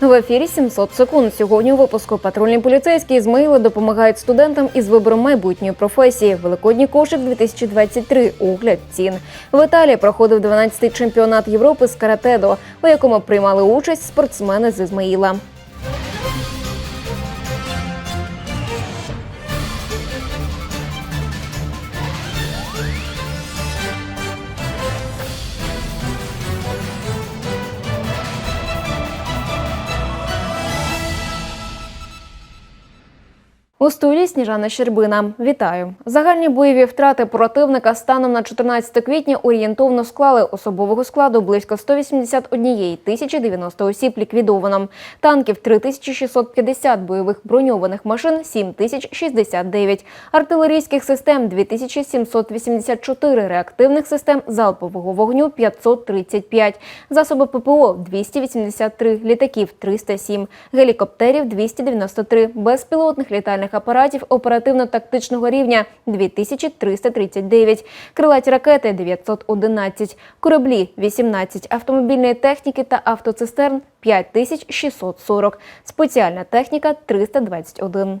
В ефірі 700 секунд. Сьогодні у випуску патрульні поліцейські Ізмаїла допомагають студентам із вибором майбутньої професії. Великодній кошик 2023. Огляд цін. В Італії проходив 12-й чемпіонат Європи з каратедо, у якому приймали участь спортсмени з Ізмаїла. У студії Сніжана Щербина. Вітаю. Загальні бойові втрати противника станом на 14 квітня орієнтовно склали особового складу близько 181 тисячі 90 осіб ліквідовано. Танків 3650, бойових броньованих машин 7069, артилерійських систем 2784, реактивних систем залпового вогню 535, засоби ППО 283, літаків 307, гелікоптерів 293, безпілотних літальних апаратів оперативно-тактичного рівня 2339, крилаті ракети 911, кораблі 18, автомобільної техніки та автоцистерн 5640, спеціальна техніка 321.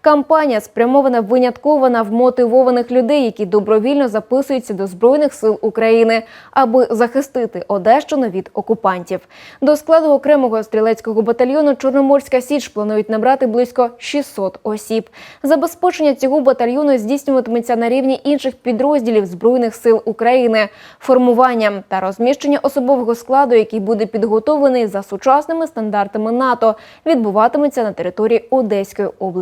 Кампанія спрямована винятково на вмотивованих людей, які добровільно записуються до збройних сил України, аби захистити Одещину від окупантів. До складу окремого стрілецького батальйону Чорноморська Січ планують набрати близько 600 осіб. Забезпечення цього батальйону здійснюватиметься на рівні інших підрозділів збройних сил України, формування та розміщення особового складу, який буде підготовлений за сучасними стандартами НАТО, відбуватиметься на території Одеської області.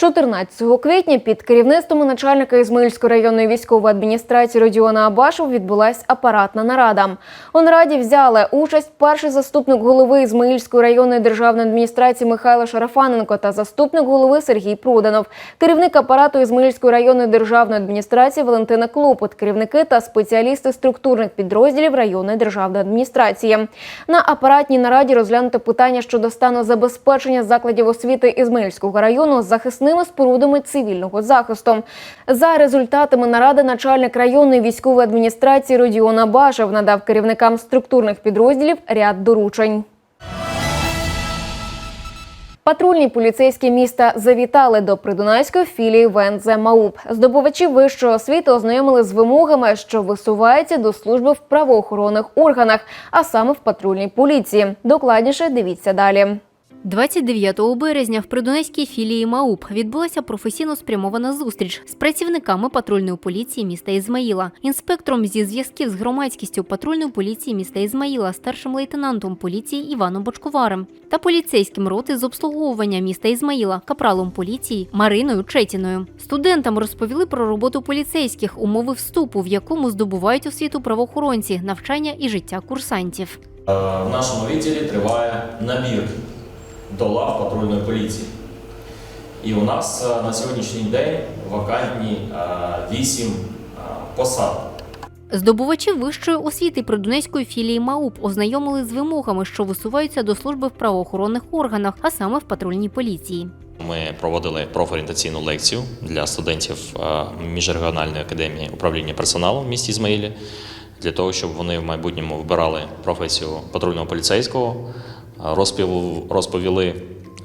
14 квітня під керівництвом начальника Ізмаїльської районної військової адміністрації Родіона Абашев відбулась апаратна нарада. У нараді взяли участь перший заступник голови Ізмаїльської районної державної адміністрації Михайло Шарафаненко та заступник голови Сергій Проданов, керівник апарату Ізмаїльської районної державної адміністрації Валентина Клопот, керівники та спеціалісти структурних підрозділів районної державної адміністрації. На апаратній нараді розглянуто питання щодо стану забезпечення закладів освіти Ізмаїльського району захисними спорудами цивільного захисту. За результатами наради начальник районної військової адміністрації Родіон Абашев надав керівникам структурних підрозділів ряд доручень. Патрульні поліцейські міста завітали до придунайської філії ВНЗ МАУП. Здобувачі вищої освіти ознайомили з вимогами, що висуваються до служби в правоохоронних органах, а саме в патрульній поліції. Докладніше дивіться далі. 29 березня в придунайській філії МАУП відбулася професійно спрямована зустріч з працівниками патрульної поліції міста Ізмаїла, інспектором зі зв'язків з громадськістю патрульної поліції міста Ізмаїла, старшим лейтенантом поліції Іваном Бочковарем та поліцейським роти з обслуговування міста Ізмаїла, капралом поліції Мариною Четіною. Студентам розповіли про роботу поліцейських, умови вступу, в якому здобувають освіту правоохоронці, навчання і життя курсантів. Е, В нашому відділі триває набір до лав патрульної поліції. І у нас е, на сьогоднішній день вакантні 8 посад. Здобувачі вищої освіти Придунайської філії МАУП ознайомили з вимогами, що висуваються до служби в правоохоронних органах, а саме в патрульній поліції. Ми проводили профорієнтаційну лекцію для студентів е, міжрегіональної академії управління персоналу в місті Ізмаїлі, для того, щоб вони в майбутньому вибирали професію патрульного поліцейського, Е, розповіли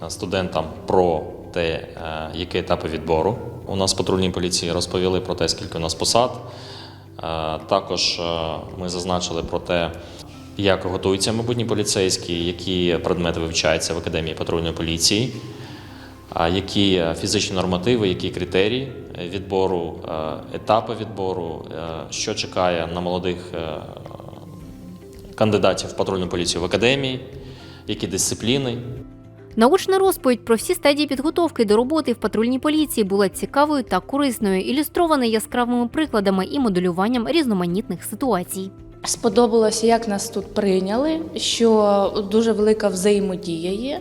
студентам про те, е, які етапи відбору у нас в патрульній поліції, розповіли про те, скільки у нас посад. Е, Також е, ми зазначили про те, як готуються майбутні поліцейські, які предмети вивчаються в академії патрульної поліції. які е, фізичні нормативи, які критерії е, відбору, е, етапи відбору, е, що чекає на молодих е, кандидатів в патрульну поліцію в академії, які дисципліни. Научна розповідь про всі стадії підготовки до роботи в патрульній поліції була цікавою та корисною, ілюстрована яскравими прикладами і моделюванням різноманітних ситуацій. Сподобалося, як нас тут прийняли, що дуже велика взаємодія є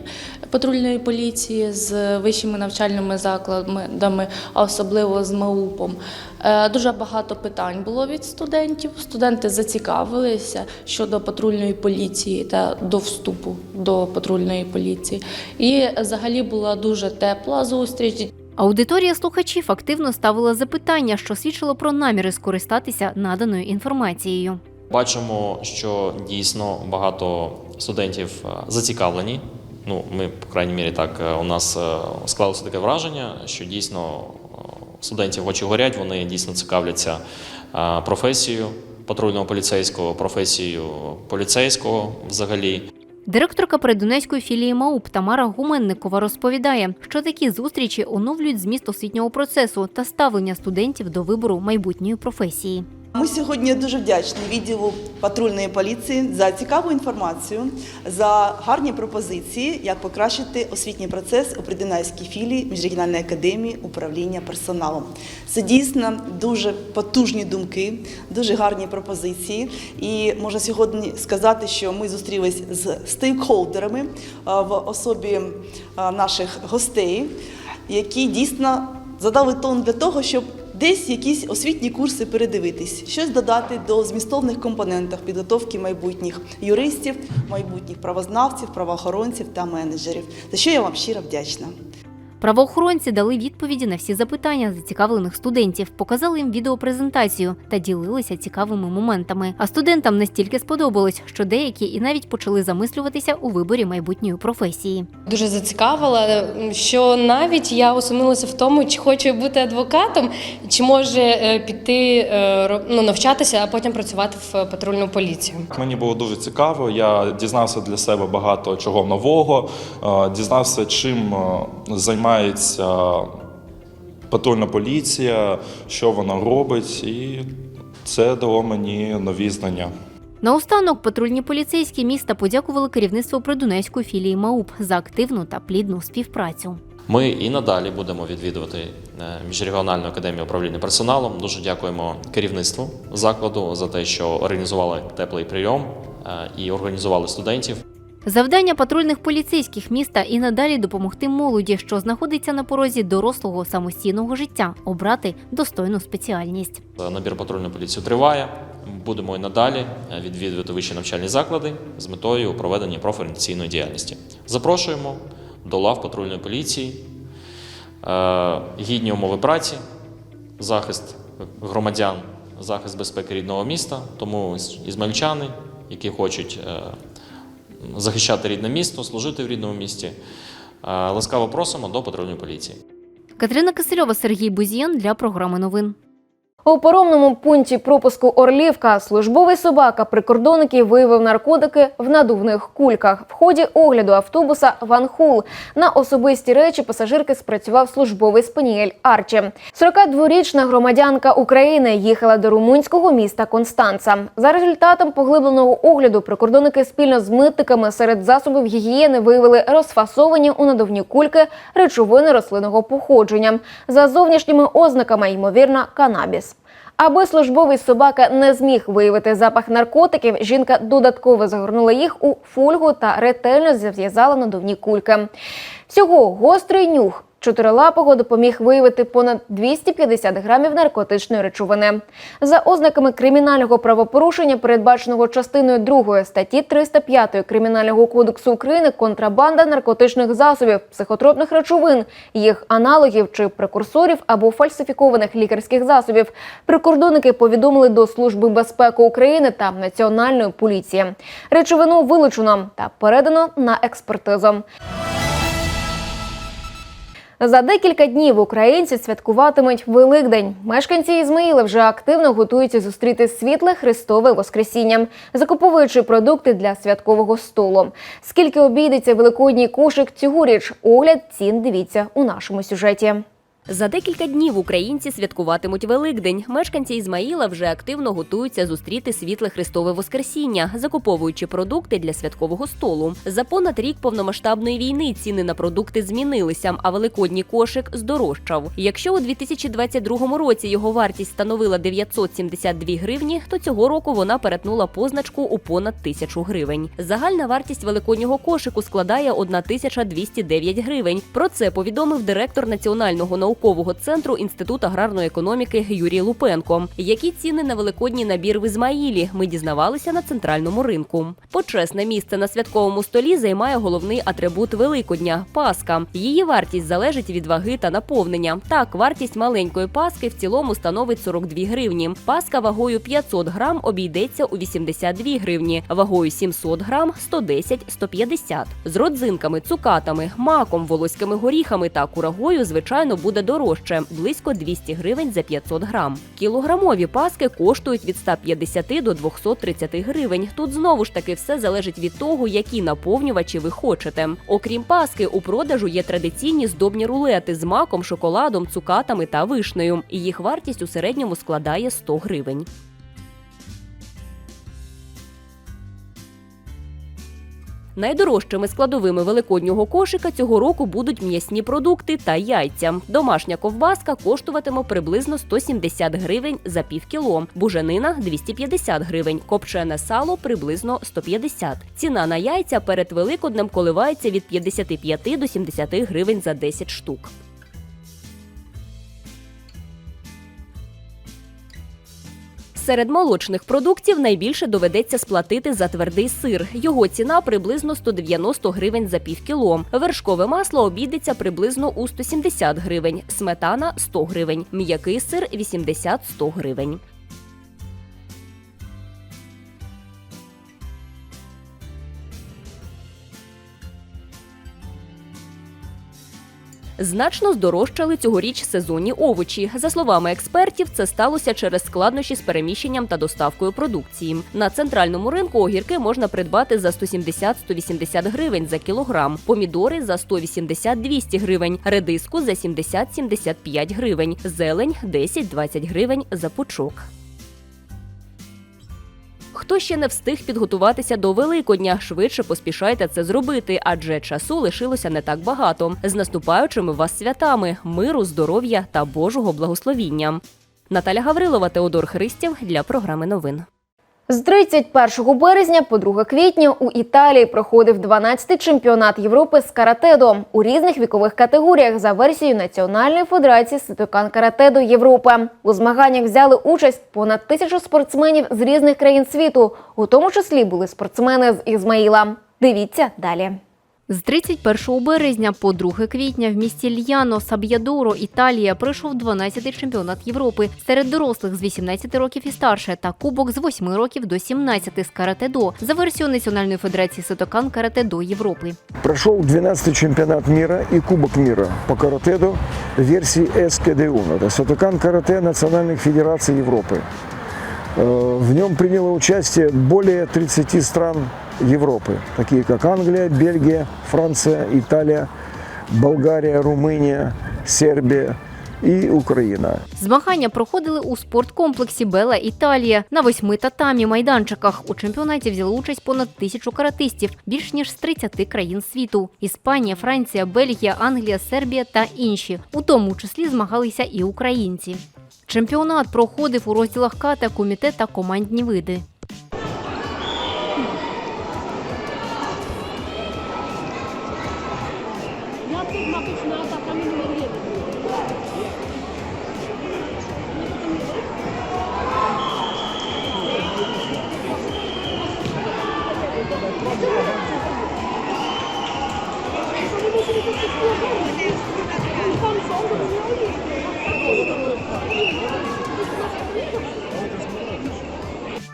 патрульної поліції з вищими навчальними закладами, а особливо з МАУПом. Е, Дуже багато питань було від студентів. Студенти зацікавилися щодо патрульної поліції та до вступу до патрульної поліції. І взагалі була дуже тепла зустріч. Аудиторія слухачів активно ставила запитання, що свідчило про наміри скористатися наданою інформацією. Бачимо, що дійсно багато студентів е, зацікавлені. Ну, ми, по крайній мірі, так е, у нас склалося таке враження, що дійсно студентів очі горять, вони дійсно цікавляться е, професією патрульного поліцейського, професією поліцейського взагалі. Директорка передонецької філії МАУП Тамара Гуменникова розповідає, що такі зустрічі оновлюють зміст освітнього процесу та ставлення студентів до вибору майбутньої професії. Ми сьогодні дуже вдячні відділу патрульної поліції за цікаву інформацію, за гарні пропозиції, як покращити освітній процес у Придунайській філії Міжрегіональної академії управління персоналом. Це дійсно дуже потужні думки, дуже гарні пропозиції. І можна сьогодні сказати, що ми зустрілись з стейкхолдерами в особі наших гостей, які дійсно задали тон для того, щоб десь якісь освітні курси передивитись, щось додати до змістовних компонентів підготовки майбутніх юристів, майбутніх правознавців, правоохоронців та менеджерів. За що я вам щиро вдячна. Правоохоронці дали відповіді на всі запитання зацікавлених студентів, показали їм відеопрезентацію та ділилися цікавими моментами. А студентам настільки сподобалось, що деякі і навіть почали замислюватися у виборі майбутньої професії. Дуже зацікавила, що навіть я усумнилася в тому, чи хочу бути адвокатом, чи може е, піти е, ну, навчатися, а потім працювати в патрульну поліцію. Мені було дуже цікаво. Я дізнався для себе багато чого нового, е, дізнався, чим е, займається патрульна поліція, що вона робить, і це дало мені нові знання. Наостанок патрульні поліцейські міста подякували керівництву Придунайської філії МАУП за активну та плідну співпрацю. Ми і надалі будемо відвідувати е, міжрегіональну академію управління персоналом. Дуже дякуємо керівництву закладу за те, що організували теплий прийом е, і організували студентів. Завдання патрульних поліцейських міста і надалі допомогти молоді, що знаходиться на порозі дорослого самостійного життя, обрати достойну спеціальність. Набір патрульної поліції триває. Будемо і надалі відвідувати вищі навчальні заклади з метою проведення профорієнтаційної діяльності. Запрошуємо до лав патрульної поліції, е, гідні умови праці, захист громадян, захист безпеки рідного міста. Тому ізмельчани, які хочуть е, захищати рідне місто, служити в рідному місті, е, ласкаво просимо до патрульної поліції. Катерина Кисельова, Сергій Бузіян для програми новин. У паромному пункті пропуску Орлівка службовий собака прикордонників виявив наркотики в надувних кульках. В ході огляду автобуса Ван Хул на особисті речі пасажирки спрацював службовий спаніель Арчі. 42-річна громадянка України їхала до румунського міста Констанца. За результатом поглибленого огляду прикордонники спільно з митниками серед засобів гігієни виявили розфасовані у надувні кульки речовини рослинного походження. За зовнішніми ознаками, ймовірно, канабіс. Аби службовий собака не зміг виявити запах наркотиків, жінка додатково загорнула їх у фольгу та ретельно зав'язала надувні кульки. Всього гострий нюх чотирилапого допоміг виявити понад 250 грамів наркотичної речовини. За ознаками кримінального правопорушення, передбаченого частиною 2 статті 305 Кримінального кодексу України, контрабанда наркотичних засобів, психотропних речовин, їх аналогів чи прекурсорів або фальсифікованих лікарських засобів. Прикордонники повідомили до Служби безпеки України та Національної поліції. Речовину вилучено та передано на експертизу. За декілька днів українці святкуватимуть Великдень. Мешканці Ізмаїла вже активно готуються зустріти світле Христове Воскресіння, закуповуючи продукти для святкового столу. Скільки обійдеться великодній кошик цьогоріч? Огляд цін дивіться у нашому сюжеті. За декілька днів українці святкуватимуть Великдень. Мешканці Ізмаїла вже активно готуються зустріти світле Христове Воскресіння, закуповуючи продукти для святкового столу. За понад рік повномасштабної війни ціни на продукти змінилися, а великодній кошик здорожчав. Якщо у 2022 році його вартість становила 972 гривні, то цього року вона перетнула позначку у понад тисячу гривень. Загальна вартість великоднього кошику складає 1209 гривень. Про це повідомив директор Національного наукового центру Інституту аграрної економіки Юрій Лупенко. Які ціни на великодній набір в Ізмаїлі? Ми дізнавалися на центральному ринку. Почесне місце на святковому столі займає головний атрибут Великодня паска. Її вартість залежить від ваги та наповнення. Так, вартість маленької паски в цілому становить 42 гривні. Паска вагою 500 грам обійдеться у 82 гривні, вагою 700 грам 110-150. З родзинками, цукатами, маком, волоськими горіхами та курагою, звичайно, буде дорожче близько 200 гривень за 500 грам. Кілограмові паски коштують від 150 до 230 гривень. Тут знову ж таки все залежить від того, які наповнювачі ви хочете. Окрім паски, у продажу є традиційні здобні рулети з маком, шоколадом, цукатами та вишнею. Їх вартість у середньому складає 100 гривень. Найдорожчими складовими великоднього кошика цього року будуть м'ясні продукти та яйця. Домашня ковбаска коштуватиме приблизно 170 гривень за пів кіло, буженина 250 гривень, копчене сало приблизно 150. Ціна на яйця перед Великоднем коливається від 55 до 70 гривень за 10 штук. Серед молочних продуктів найбільше доведеться сплатити за твердий сир. Його ціна приблизно 190 гривень за пів кіло. Вершкове масло обійдеться приблизно у 170 гривень, сметана 100 гривень, м'який сир 80-100 гривень. Значно здорожчали цьогоріч сезонні овочі. За словами експертів, це сталося через складнощі з переміщенням та доставкою продукції. На центральному ринку огірки можна придбати за 170-180 гривень за кілограм, помідори за 180-200 гривень, редиску за 70-75 гривень, зелень 10-20 гривень за пучок. Хто ще не встиг підготуватися до Великодня, швидше поспішайте це зробити, адже часу лишилося не так багато. З наступаючими вас святами, миру, здоров'я та Божого благословіння. Наталя Гаврилова, Теодор Христів для програми новин. З 31 березня по 2 квітня у Італії проходив 12-й чемпіонат Європи з каратедо у різних вікових категоріях за версією Національної федерації Ситокан Каратедо Європи. У змаганнях взяли участь понад тисячу спортсменів з різних країн світу, у тому числі були спортсмени з Ізмаїла. Дивіться далі. З 31 березня по 2 квітня в місті Льяно, Саб'ядоро, Італія пройшов 12-й чемпіонат Європи серед дорослих з 18 років і старше та кубок з 8 років до 17 з каратедо за версією Національної федерації Ситокан Каратедо Європи. Прошел 12-й чемпионат мира и Кубок мира по каратеду в версии СКДУ. Это Сатукан карате национальных федераций Европы. Э, В нем приняло участие более 30 стран Европы, такие как Англия, Бельгия, Франция, Италия, Болгария, Румыния, Сербия и Украина. Змагання проходили у спорткомплексі Бела Італія на восьми татамі майданчиках. У чемпіонаті взяли участь понад тисячу каратистів, більш ніж з 30 країн світу: Іспанія, Франція, Бельгія, Англія, Сербія та інші. У тому числі змагалися і українці. Чемпіонат проходив у розділах ката, комітет та командні види.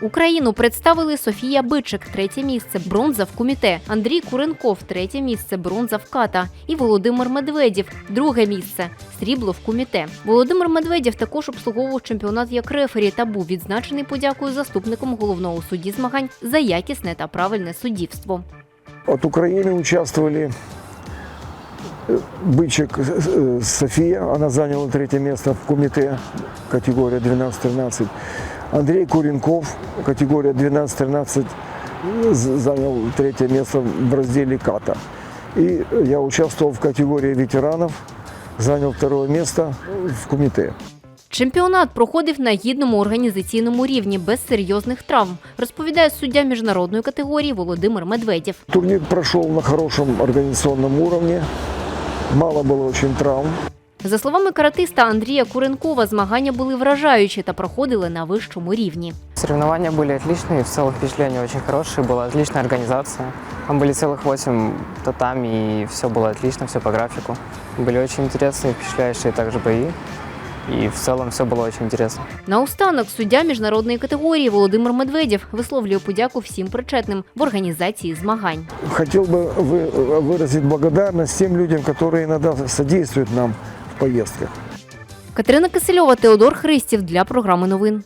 Україну представили Софія Бичик, третє місце, бронза в куміте, Андрій Куренков, третє місце, бронза в ката і Володимир Медведєв, друге місце, срібло в куміте. Володимир Медведєв також обслуговував чемпіонат як рефері та був відзначений подякою заступником головного судді змагань за якісне та правильне суддівство. От Украины участвовали э, Бычек э, София, она заняла третье место в кумите, категория 12-13. Андрей Куренков, категория 12-13, э, з- занял третье место в разделе ката. И я участвовал в категории ветеранов, занял второе место в кумите. Чемпіонат проходив на гідному організаційному рівні без серйозних травм, розповідає суддя міжнародної категорії Володимир Медведєв. Турнир прошел на хорошем организационном уровне, мало было очень травм. За словами каратиста Андрія Куренкова, змагання були вражаючі та проходили на вищому рівні. Соревнования были отличные, в целом впечатления очень хорошие, была отличная организация. Там были целых 8 татами, и все было отлично, все по графику. Были очень интересные, впечатляющие также бои, и в целом все было очень интересно. Наостанок суддя міжнародної категорії Володимир Медведєв висловлює подяку всім причетним в організації змагань. Хотел бы вы- выразить благодарность тем людям, которые иногда содействуют нам в поездках. Катерина Кисельова, Теодор Христів для програми новин.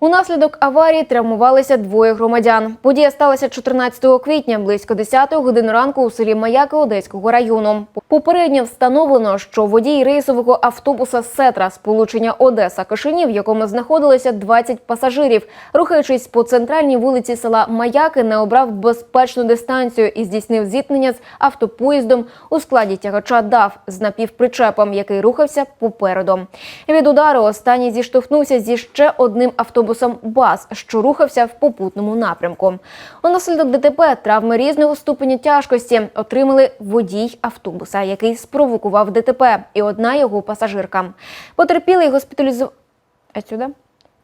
Унаслідок аварії травмувалися двоє громадян. Подія сталася 14 квітня близько 10 години ранку у селі Маяки Одеського району. Попередньо встановлено, що водій рейсового автобуса Сетра сполучення Одеса Кишинів, в якому знаходилося 20 пасажирів, рухаючись по центральній вулиці села Маяки, не обрав безпечну дистанцію і здійснив зіткнення з автопоїздом у складі тягача ДАВ з напівпричепом, який рухався попереду. Від удару останній зіштовхнувся зі ще одним автобусом БАЗ, що рухався в попутному напрямку. Унаслідок ДТП травми різного ступеня тяжкості отримали водій автобуса, який спровокував ДТП, і одна його пасажирка. Потерпілий госпіталізу...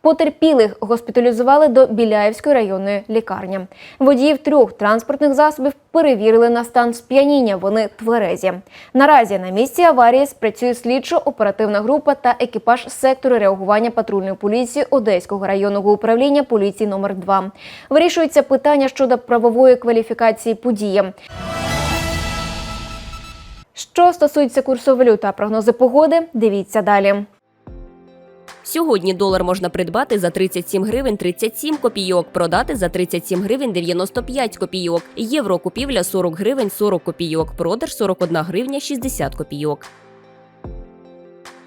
Потерпілих госпіталізували до Біляївської районної лікарні. Водіїв трьох транспортних засобів перевірили на стан сп'яніння. Вони тверезі. Наразі на місці аварії спрацює слідчо-оперативна група та екіпаж сектору реагування патрульної поліції Одеського районного управління поліції номер 2 Вирішується питання щодо правової кваліфікації події. Що стосується курсу валют та прогнози погоди, дивіться далі. Сьогодні долар можна придбати за 37 гривень 37 копійок, продати за 37 гривень 95 копійок. Євро купівля 40 гривень 40 копійок, продаж 41 гривня 60 копійок.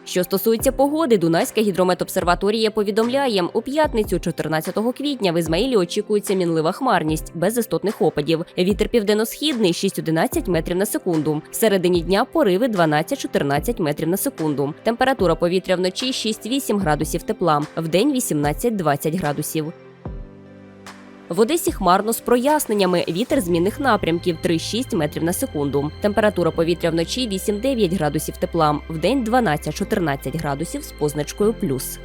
Що стосується погоди, Дунайська гідрометобсерваторія повідомляє, у п'ятницю, 14 квітня, в Ізмаїлі очікується мінлива хмарність без істотних опадів. Вітер південно-східний 6-11 метрів на секунду. В середині дня пориви 12-14 метрів на секунду. Температура повітря вночі 6-8 градусів тепла, в день 18-20 градусів. В Одесі хмарно з проясненнями. Вітер змінних напрямків 3-6 метрів на секунду. Температура повітря вночі 8-9 градусів тепла, вдень 12-14 градусів з позначкою плюс.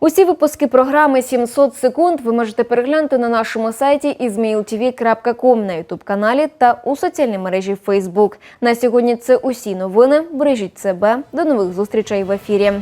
Усі випуски програми «700 секунд ви можете переглянути на нашому сайті izmailtv.com, на ютуб-каналі та у соціальній мережі Facebook. На сьогодні це усі новини. Бережіть себе. До нових зустрічей в ефірі.